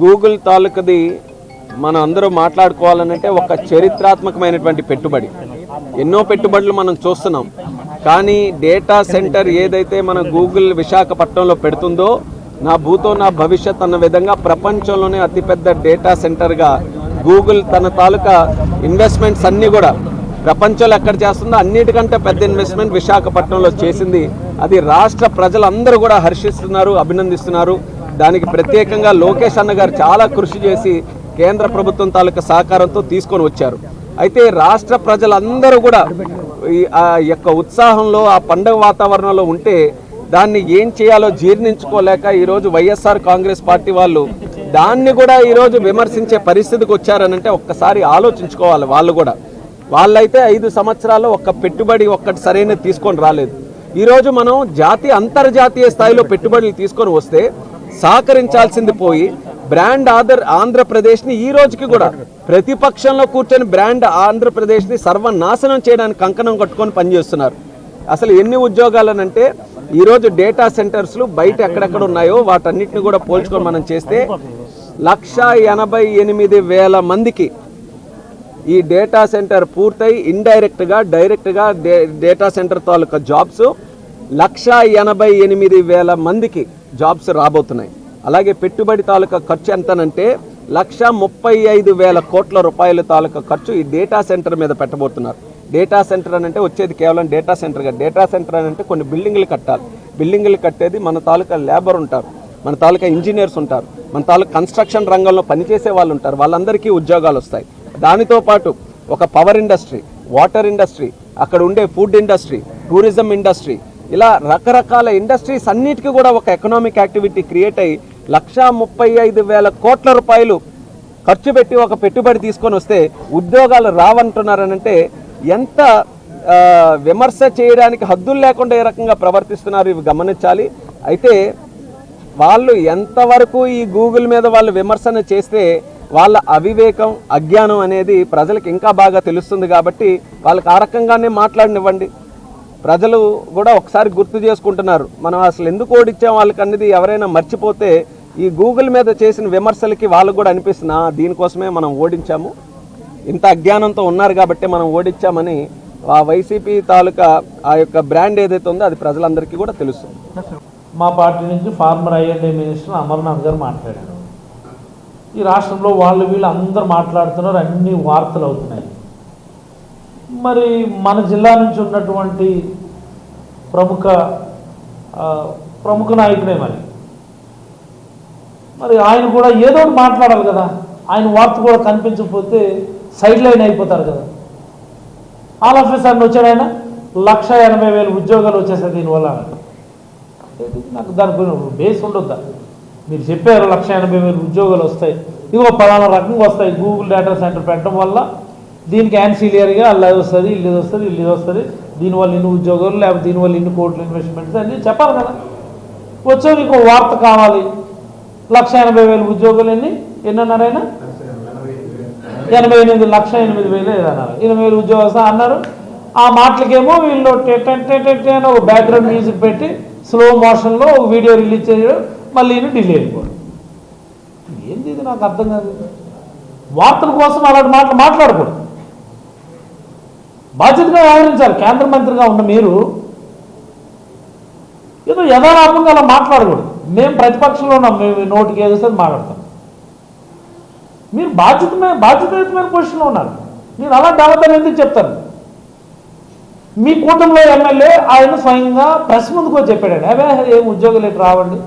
Google తాలూకుది మనం అందరూ మాట్లాడుకోవాలనంటే ఒక చరిత్రాత్మకమైనటువంటి పెట్టుబడి. ఎన్నో పెట్టుబడులు మనం చూస్తున్నాం. కానీ డేటా సెంటర్ ఏదైతే మన గూగుల్ విశాఖపట్నంలో పెడుతుందో నా భూతో నా భవిష్యత్ అన్న విధంగా ప్రపంచంలోనే అతిపెద్ద డేటా సెంటర్గా గూగుల్ తన తాలూకా ఇన్వెస్ట్మెంట్స్ అన్నీ కూడా ప్రపంచంలో ఎక్కడ చేస్తుందో అన్నిటికంటే పెద్ద ఇన్వెస్ట్మెంట్ విశాఖపట్నంలో చేసింది. అది రాష్ట్ర ప్రజలందరూ కూడా హర్షిస్తున్నారు అభినందిస్తున్నారు. దానికి ప్రత్యేకంగా లోకేష్ అన్న గారు చాలా కృషి చేసి కేంద్ర ప్రభుత్వం తాలూకా సహకారంతో తీసుకొని వచ్చారు. అయితే రాష్ట్ర ప్రజలందరూ కూడా ఆ యొక్క ఉత్సాహంలో ఆ పండగ వాతావరణంలో ఉంటే దాన్ని ఏం చేయాలో జీర్ణించుకోలేక ఈరోజు వైఎస్ఆర్ కాంగ్రెస్ పార్టీ వాళ్ళు దాన్ని కూడా ఈరోజు విమర్శించే పరిస్థితికి వచ్చారనంటే ఒక్కసారి ఆలోచించుకోవాలి వాళ్ళు కూడా. వాళ్ళైతే ఐదు సంవత్సరాలు ఒక్క పెట్టుబడి ఒక్కటి సరైన తీసుకొని రాలేదు. ఈరోజు మనం జాతీయ అంతర్జాతీయ స్థాయిలో పెట్టుబడులు తీసుకొని వస్తే సహకరించాల్సింది పోయి బ్రాండ్ ఆదర్ ఆంధ్రప్రదేశ్ని ఈ రోజుకి కూడా ప్రతిపక్షంలో కూర్చొని బ్రాండ్ ఆంధ్రప్రదేశ్ని సర్వనాశనం చేయడానికి కంకణం కట్టుకొని పనిచేస్తున్నారు. అసలు ఎన్ని ఉద్యోగాలనంటే ఈరోజు డేటా సెంటర్స్లు బయట ఎక్కడెక్కడ ఉన్నాయో వాటన్నిటిని కూడా పోల్చుకొని మనం చేస్తే లక్ష ఎనభై ఎనిమిది వేల మందికి ఈ డేటా సెంటర్ పూర్తయి ఇండైరెక్ట్గా డైరెక్ట్గా డే డేటా సెంటర్ తాలూకా జాబ్స్ లక్ష ఎనభై ఎనిమిది వేల మందికి జాబ్స్ రాబోతున్నాయి. అలాగే పెట్టుబడి తాలూకా ఖర్చు ఎంతనంటే లక్ష ముప్పై ఐదు వేల కోట్ల రూపాయల తాలూకా ఖర్చు ఈ డేటా సెంటర్ మీద పెట్టబోతున్నారు. డేటా సెంటర్ అని అంటే వచ్చేది కేవలం డేటా సెంటర్గా డేటా సెంటర్ అని అంటే కొన్ని బిల్డింగ్లు కట్టాలి. బిల్డింగ్లు కట్టేది మన తాలూకా లేబర్ ఉంటారు. మన తాలూకా ఇంజనీర్స్ ఉంటారు. మన తాలూకా కన్స్ట్రక్షన్ రంగంలో పనిచేసే వాళ్ళు ఉంటారు. వాళ్ళందరికీ ఉద్యోగాలు వస్తాయి. దానితో పాటు ఒక పవర్ ఇండస్ట్రీ వాటర్ ఇండస్ట్రీ అక్కడ ఉండే ఫుడ్ ఇండస్ట్రీ టూరిజం ఇండస్ట్రీ ఇలా రకరకాల ఇండస్ట్రీస్ అన్నిటికీ కూడా ఒక ఎకనామిక్ యాక్టివిటీ క్రియేట్ అయ్యి లక్షా ముప్పై ఐదు వేల కోట్ల రూపాయలు ఖర్చు పెట్టి ఒక పెట్టుబడి తీసుకొని వస్తే ఉద్యోగాలు రావంటున్నారనంటే ఎంత విమర్శ చేయడానికి హద్దులు లేకుండా ఏ రకంగా ప్రవర్తిస్తున్నారు ఇవి గమనించాలి. అయితే వాళ్ళు ఎంతవరకు ఈ గూగుల్ మీద వాళ్ళు విమర్శన చేస్తే వాళ్ళ అవివేకం అజ్ఞానం అనేది ప్రజలకు ఇంకా బాగా తెలుస్తుంది కాబట్టి వాళ్ళకి ఆ రకంగానే మాట్లాడినివ్వండి. ప్రజలు కూడా ఒకసారి గుర్తు చేసుకుంటున్నారు. మనం అసలు ఎందుకు ఓడిచ్చాం వాళ్ళకి అనేది ఎవరైనా మర్చిపోతే ఈ గూగుల్ మీద చేసిన విమర్శలకి వాళ్ళకు కూడా అనిపిస్తున్నా దీనికోసమే మనం ఓడించాము. ఇంత అజ్ఞానంతో ఉన్నారు కాబట్టి మనం ఓడించామని ఆ వైసీపీ తాలూకా ఆ యొక్క బ్రాండ్ ఏదైతే ఉందో అది ప్రజలందరికీ కూడా తెలుస్తుంది మా పార్టీ నుంచి ఫార్మర్ ఐఎన్డీ మినిస్టర్ అమర్నాథ్ గారు మాట్లాడారు. ఈ రాష్ట్రంలో వాళ్ళు వీళ్ళు అందరూ మాట్లాడుతున్నారు అన్ని వార్తలు అవుతున్నాయి. మరి మన జిల్లా నుంచి ఉన్నటువంటి ప్రముఖ ప్రముఖ నాయకుడే మరి. మరి ఆయన కూడా ఏదో ఒకటి మాట్లాడాలి కదా. ఆయన వార్త కూడా కనిపించకపోతే సైడ్ లైన్ అయిపోతారు కదా. ఆల్ ఆఫ్ సడన్ వచ్చాడు ఆయన. లక్ష ఎనభై వేలు ఉద్యోగాలు వచ్చేసాయి దీనివల్ల నాకు దాని గురించి బేస్ ఉండొద్దా? మీరు చెప్పారు లక్ష ఎనభై వేలు ఉద్యోగాలు వస్తాయి. ఇదిగో పలానా రకంగా వస్తాయి. గూగుల్ డేటా సెంటర్ పెట్టడం వల్ల దీనికి యాన్సిలియర్గా అలా వస్తుంది ఇల్లు ఇది వస్తుంది ఇల్లు ఇది వస్తుంది. దీనివల్ల ఇన్ని ఉద్యోగాలు లేకపోతే దీనివల్ల ఇన్ని కోట్లు ఇన్వెస్ట్మెంట్స్ అన్నీ చెప్పాలి కదా. వచ్చే నీకు వార్త కావాలి. లక్ష ఎనభై వేలు ఉద్యోగాలు ఎన్ని? ఎన్నన్నారైనా? ఎనభై ఎనిమిది లక్ష ఎనిమిది వేలు ఏదన్నారు అన్నారు. ఎనిమిది వేలు ఉద్యోగం అన్నారు. ఆ మాటలకేమో వీళ్ళు టె- అని ఒక బ్యాక్గ్రౌండ్ మ్యూజిక్ పెట్టి స్లో మోషన్లో ఒక వీడియో రిలీజ్ చేయడం మళ్ళీ ఈయన ఢిల్లీ ఏంది ఇది నాకు అర్థం కాదు. వార్తల కోసం అలాంటి మాటలు మాట్లాడకూడదు. బాధ్యతగా వ్యవహరించాలి కేంద్ర మంత్రిగా ఉన్న మీరు ఏదో యథాలాపంగా అలా మాట్లాడకూడదు. మేము ప్రతిపక్షంలో ఉన్నాం. మేము నోటికి ఏదో మాట్లాడతాం. మీరు బాధ్యతమైన బాధ్యతయుతమైన పొజిషన్లో ఉన్నారు. మీరు అలా డెవలప్ ఎందుకు చెప్తారు మీ కూటమిలో ఎమ్మెల్యే ఆయన స్వయంగా ప్రెస్ ముందుకు వచ్చి చెప్పాడు అవే ఏం ఉద్యోగులు ఇటు రావండి.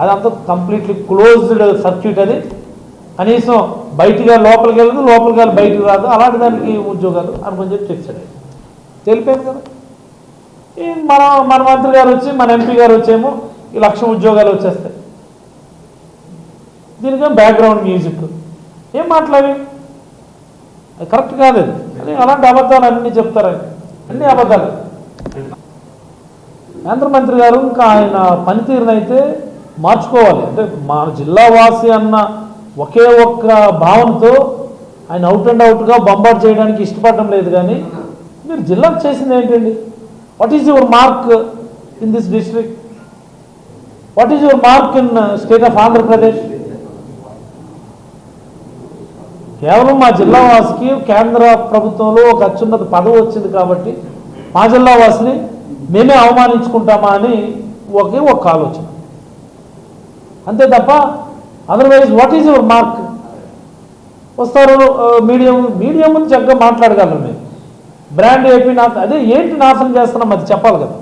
అదంతా కంప్లీట్లీ క్లోజ్డ్ సర్క్యూట్ అది. కనీసం బయటిగా లోపలికి వెళ్ళదు లోపలికి వెళ్ళి బయటకు రాదు అలాంటి దానికి ఉద్యోగాలు అనుకుని చెప్పి చెప్తాడు తెలిపారు కదా. మన మన మంత్రి గారు వచ్చి మన ఎంపీ గారు వచ్చేమో ఈ లక్ష ఉద్యోగాలు వచ్చేస్తాయి. దీనికేమో బ్యాక్గ్రౌండ్ మ్యూజిక్ ఏం మాట్లాడి? అది కరెక్ట్ కాదు అది. అలాంటి అబద్ధాలు అన్నీ చెప్తారు అన్ని అబద్ధాలు. కేంద్ర మంత్రి గారు ఇంకా ఆయన పనితీరునైతే మార్చుకోవాలి. అంటే మన జిల్లా వాసి అన్న ఒకే ఒక్క భావనతో ఆయన అవుట్ అండ్ అవుట్గా బొంబాట్ చేయడానికి ఇష్టపడడం లేదు కానీ మీరు జిల్లాకు చేసింది ఏంటండి? What is your mark in this district what is your mark in state of Andhra Pradesh కేవలం మా జిల్లా వాసికి కేంద్ర ప్రభుత్వంలో ఒక అత్యున్నత పదవి వచ్చింది కాబట్టి మా జిల్లా వాసిని మేమే అవమానించుకుంటామా అని ఒకే ఒక ఆలోచన. అంతే తప్ప otherwise what is your mark వస్తారు మీడియం మీడియం చక్కగా మాట్లాడగలరు మీరు. బ్రాండ్ ఏపీ నాశనం అదే ఏంటి నాశనం చేస్తున్నాం అది చెప్పాలి కదా.